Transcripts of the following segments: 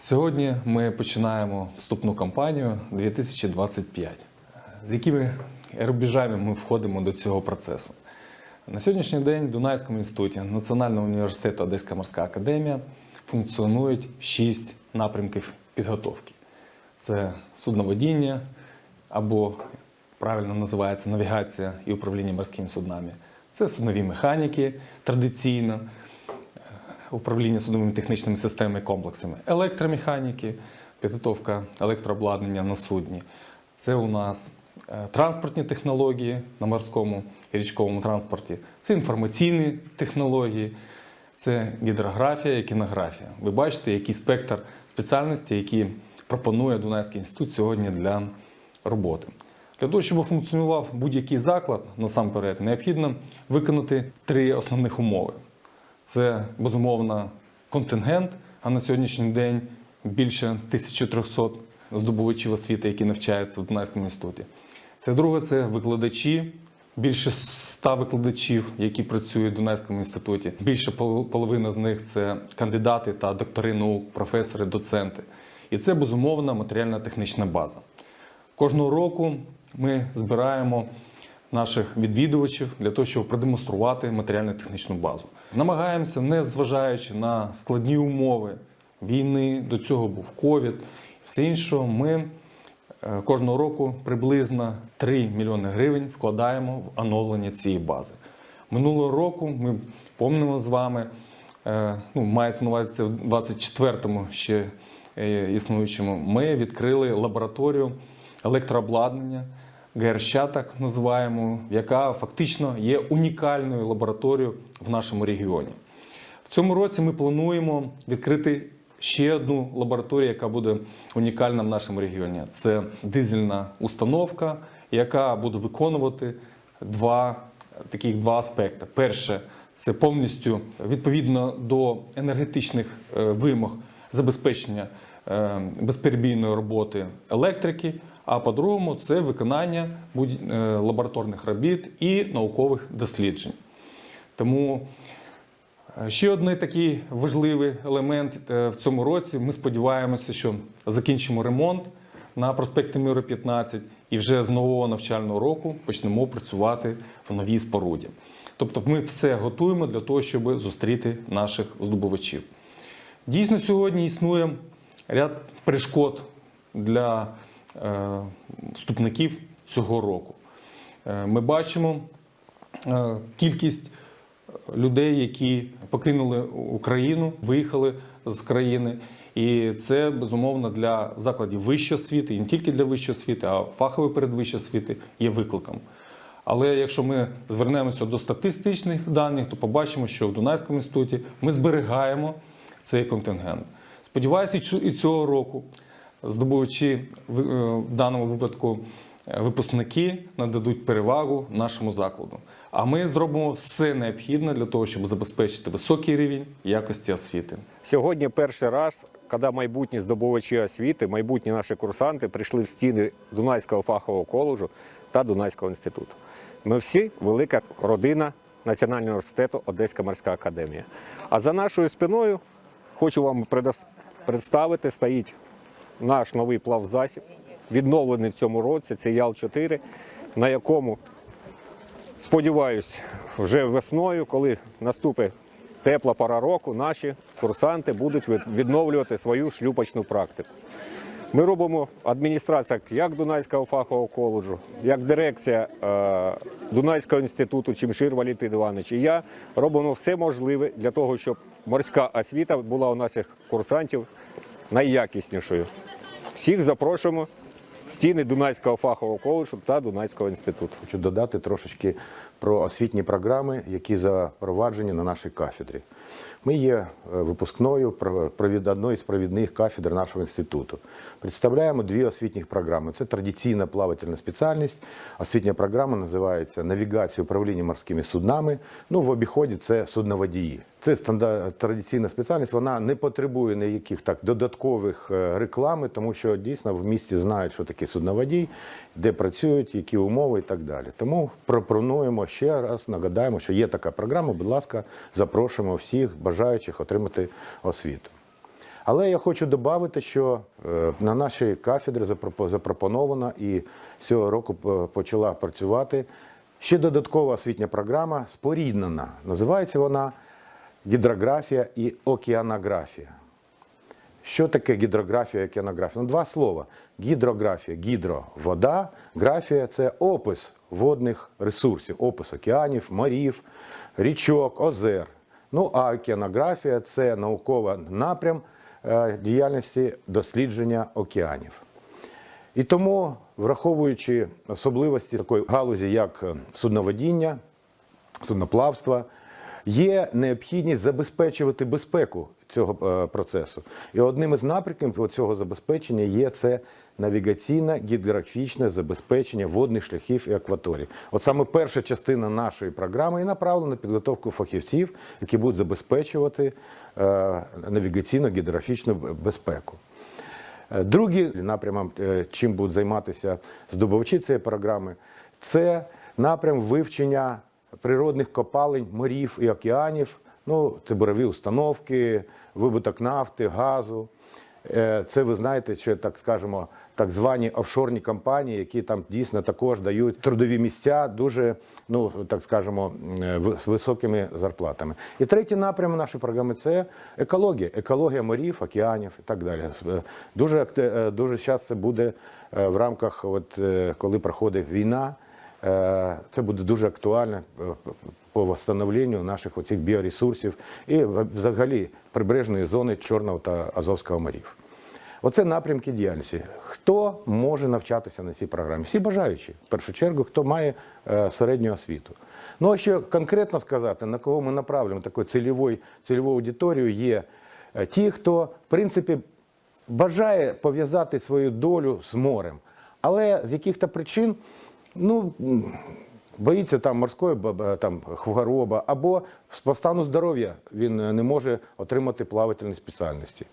Сьогодні ми починаємо вступну кампанію 2025. З якими рубежами ми входимо до цього процесу? На сьогоднішній день в Дунайському інституті Національного університету Одеська морська академія функціонують шість напрямків підготовки: це судноводіння або правильно називається навігація і управління морськими суднами. Це суднові механіки традиційно, управління судовими технічними системами і комплексами, електромеханіки, підготовка електрообладнання на судні. Це у нас е, транспортні технології на морському і річковому транспорті, це інформаційні технології, це гідрографія і кінографія. Ви бачите, який спектр спеціальностей, які пропонує Дунайський інститут сьогодні для роботи. Для того, щоб функціонував будь-який заклад, насамперед, необхідно виконати три основних умови. Це безумовно контингент, а на сьогоднішній день більше 1300 здобувачів освіти, які навчаються в Дунайському інституті. Це друге це викладачі, більше 100 викладачів, які працюють в Дунайському інституті. Більше пол- половина з них це кандидати та доктори наук, професори, доценти. І це безумовна матеріально-технічна база. Кожного року ми збираємо наших відвідувачів для того, щоб продемонструвати матеріально-технічну базу. Намагаємося, не зважаючи на складні умови війни, до цього був ковід, все інше, ми е, кожного року приблизно 3 мільйони гривень вкладаємо в оновлення цієї бази. Минулого року ми помнимо з вами, е, ну, мається на увазі це в 24-му ще е, існуючому, ми відкрили лабораторію електрообладнання. ГРЩ так називаємо, яка фактично є унікальною лабораторією в нашому регіоні. В цьому році ми плануємо відкрити ще одну лабораторію, яка буде унікальна в нашому регіоні. Це дизельна установка, яка буде виконувати два таких два аспекти. Перше, це повністю відповідно до енергетичних е, вимог забезпечення е, безперебійної роботи електрики. А по-другому, це виконання е, лабораторних робіт і наукових досліджень. Тому е, ще один такий важливий елемент е, в цьому році. Ми сподіваємося, що закінчимо ремонт на проспекті Миру 15 і вже з нового навчального року почнемо працювати в новій споруді. Тобто, ми все готуємо для того, щоб зустріти наших здобувачів. Дійсно, сьогодні існує ряд перешкод для вступників цього року. Е, Ми бачимо е, кількість людей, які покинули Україну, виїхали з країни. І це безумовно для закладів вищої освіти, і не тільки для вищої освіти, а фахової передвищої освіти є викликом. Але якщо ми звернемося до статистичних даних, то побачимо, що в Дунайському інституті ми зберігаємо цей контингент. Сподіваюся, і цього року здобувачі в е, даному випадку е, випускники нададуть перевагу нашому закладу. А ми зробимо все необхідне для того, щоб забезпечити високий рівень якості освіти. Сьогодні перший раз, коли майбутні здобувачі освіти, майбутні наші курсанти прийшли в стіни Дунайського фахового коледжу та Дунайського інституту. Ми всі велика родина Національного університету Одеська морська академія. А за нашою спиною хочу вам представити стоїть наш новий плавзасіб, відновлений в цьому році. Це Ял-4, на якому Сподіваюсь, вже весною, коли наступить тепла пора року, наші курсанти будуть відновлювати свою шлюпочну практику. Ми робимо адміністрація як Дунайського фахового коледжу, як дирекція е, Дунайського інституту Чимшир Валентин Іванович. І я робимо все можливе для того, щоб морська освіта була у наших курсантів найякіснішою. Всіх запрошуємо стіни Дунайського фахового коледжу та Дунайського інституту. Хочу додати трошечки про освітні програми, які запроваджені на нашій кафедрі. Ми є е, випускною одної з провідних кафедр нашого інституту. Представляємо дві освітніх програми. Це традиційна плавательна спеціальність. Освітня програма називається Навігація управління морськими суднами. Ну, в обіході це судноводії. Це традиційна спеціальність. Вона не потребує ніяких так додаткових е, реклами, тому що дійсно в місті знають, що таке судноводій, де працюють, які умови і так далі. Тому пропонуємо ще раз нагадаємо, що є така програма. Будь ласка, запрошуємо всіх бажаючих отримати освіту. Але я хочу додати, що е, на нашій кафедрі запропо- запропоновано і цього року почала працювати ще додаткова освітня програма споріднена. Називається вона гідрографія і океанографія. Що таке гідрографія океанографія? Ну, два слова. Гідрографія, гідро вода, графія це опис водних ресурсів, опис океанів, морів, річок, озер. Ну а океанографія це науковий напрям е, діяльності дослідження океанів. І тому, враховуючи особливості такої галузі, як е, судноводіння, судноплавства, є необхідність забезпечувати безпеку цього е, процесу. І одним із напрямків цього забезпечення є це навігаційне гідрографічне забезпечення водних шляхів і акваторій. От саме перша частина нашої програми і направлена на підготовку фахівців, які будуть забезпечувати е, навігаційну гідрографічну безпеку. Е, Другий напрямом, чим будуть займатися здобувачі цієї програми, це напрям вивчення природних копалень, морів і океанів. Ну, це бурові установки, видобуток нафти, газу. Е, Це ви знаєте, що так скажемо, так звані офшорні компанії, які там дійсно також дають трудові місця дуже, ну так скажемо, е, високими зарплатами. І третій напрям нашої програми це екологія, екологія морів, океанів і так далі. Е, Дуже дуже часто це буде в рамках, от коли проходить війна. Е, Це буде дуже актуально е, по встановленню наших оцих біоресурсів і взагалі прибережної зони Чорного та Азовського морів. Оце напрямки діяльності. Хто може навчатися на цій програмі? Всі бажаючі. В першу чергу, хто має е, середню освіту. Ну а що конкретно сказати, на кого ми направлюємо таку цільову аудиторію, є ті, хто в принципі бажає пов'язати свою долю з морем, але з яких-то причин, ну. Боїться там морської там, хвороба, або по стану здоров'я він е, не може отримати плавательні спеціальності.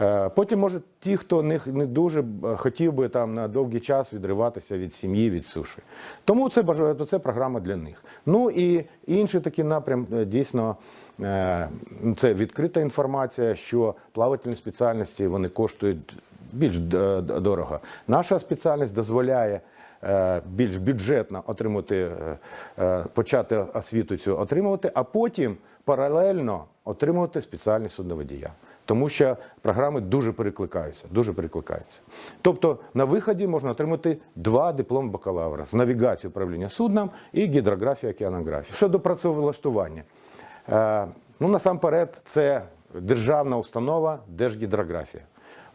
Е, Потім, може, ті, хто не, не дуже хотів би там на довгий час відриватися від сім'ї, від суші. Тому це це програма для них. Ну і інший такий напрям е, дійсно е, це відкрита інформація, що плавательні спеціальності вони коштують більш д- дорого. Наша спеціальність дозволяє. е, Більш бюджетно отримати, е, е, почати освіту цю отримувати, а потім паралельно отримувати спеціальність судноводія. Тому що програми дуже перекликаються, дуже перекликаються. Тобто на виході можна отримати два дипломи бакалавра з навігації управління судном і гідрографії океанографії. Щодо працевлаштування, е, ну насамперед, це державна установа Держгідрографія.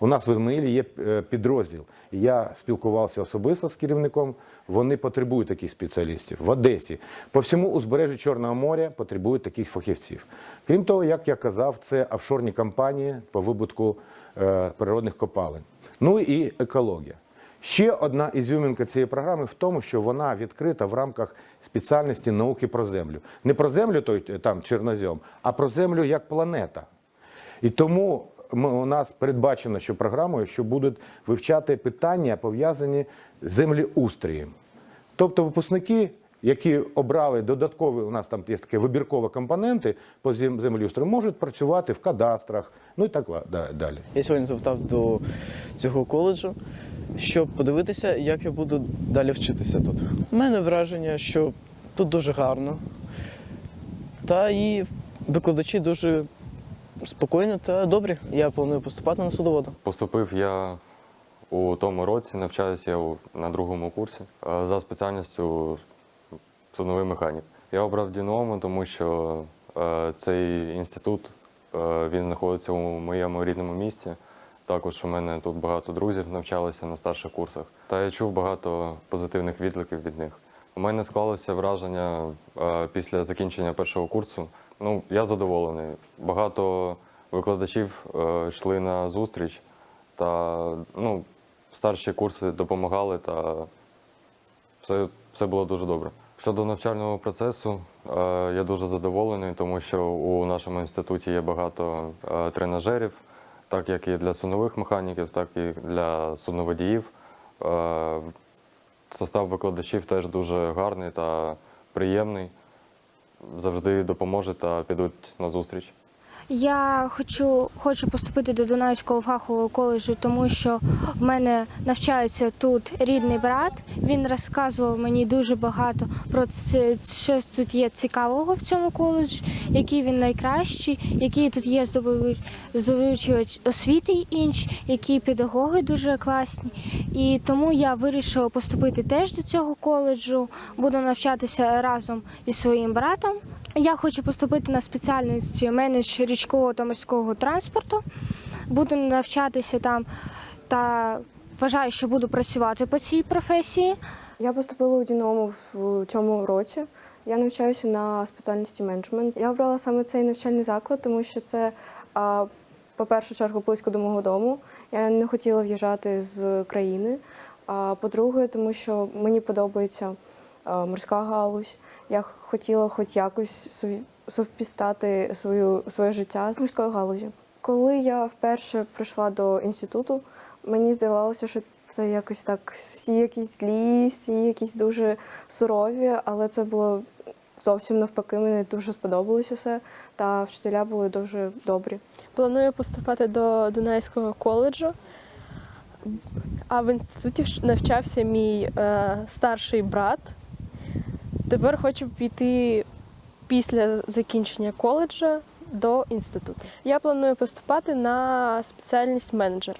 У нас в Ізмаїлі є е, підрозділ. Я спілкувався особисто з керівником. Вони потребують таких спеціалістів. В Одесі по всьому узбережжю Чорного моря потребують таких фахівців. Крім того, як я казав, це офшорні компанії по вибутку е, природних копалин. Ну і екологія. Ще одна ізюмінка цієї програми в тому, що вона відкрита в рамках спеціальності науки про землю. Не про землю, той е, там чорнозем, а про землю як планета. І тому ми, у нас передбачено, що програмою, що будуть вивчати питання, пов'язані з землеустрієм. Тобто випускники, які обрали додаткові, у нас там є такі вибіркові компоненти по зем- землеустрою, можуть працювати в кадастрах, ну і так да- далі. Я сьогодні завітав до цього коледжу, щоб подивитися, як я буду далі вчитися тут. У мене враження, що тут дуже гарно, та і викладачі дуже спокійні та добрі. Я планую поступати на судовода. Поступив я у тому році, навчаюся я на другому курсі е, за спеціальністю судновий механік. Я обрав Діному, тому що е, цей інститут е, він знаходиться у моєму рідному місті. Також у мене тут багато друзів навчалися на старших курсах. Та я чув багато позитивних відгуків від них. У мене склалося враження після закінчення першого курсу. Ну, я задоволений. Багато викладачів е, йшли на зустріч, та ну, старші курси допомагали, та все, все було дуже добре. Щодо навчального процесу, е, я дуже задоволений, тому що у нашому інституті є багато е, тренажерів, так як і для суднових механіків, так і для судноводіїв. Е, Состав викладачів теж дуже гарний та приємний. Завжди допоможуть та підуть на зустріч. Я хочу, хочу поступити до Дунайського фахового коледжу, тому що в мене навчається тут рідний брат. Він розказував мені дуже багато про це, що тут є цікавого в цьому коледжі, який він найкращий, які тут є здобув- здобувачі освіти інші, які педагоги дуже класні. І тому я вирішила поступити теж до цього коледжу. Буду навчатися разом із своїм братом. Я хочу поступити на спеціальність менедж річкового та морського транспорту. Буду навчатися там та вважаю, що буду працювати по цій професії. Я поступила у Діному в цьому році. Я навчаюся на спеціальності менеджмент. Я обрала саме цей навчальний заклад, тому що це, по першу чергу, близько до мого дому. Я не хотіла в'їжджати з країни. А по-друге, тому що мені подобається морська галузь. Я хотіла хоч якось совпістати свою, своє життя з морською галузі. Коли я вперше прийшла до інституту, мені здавалося, що це якось так всі якісь злі, всі якісь дуже сурові, але це було зовсім навпаки. Мені дуже сподобалось усе, та вчителя були дуже добрі. Планую поступати до Дунайського коледжу, а в інституті навчався мій е, старший брат. Тепер хочу піти після закінчення коледжу до інституту. Я планую поступати на спеціальність менеджер.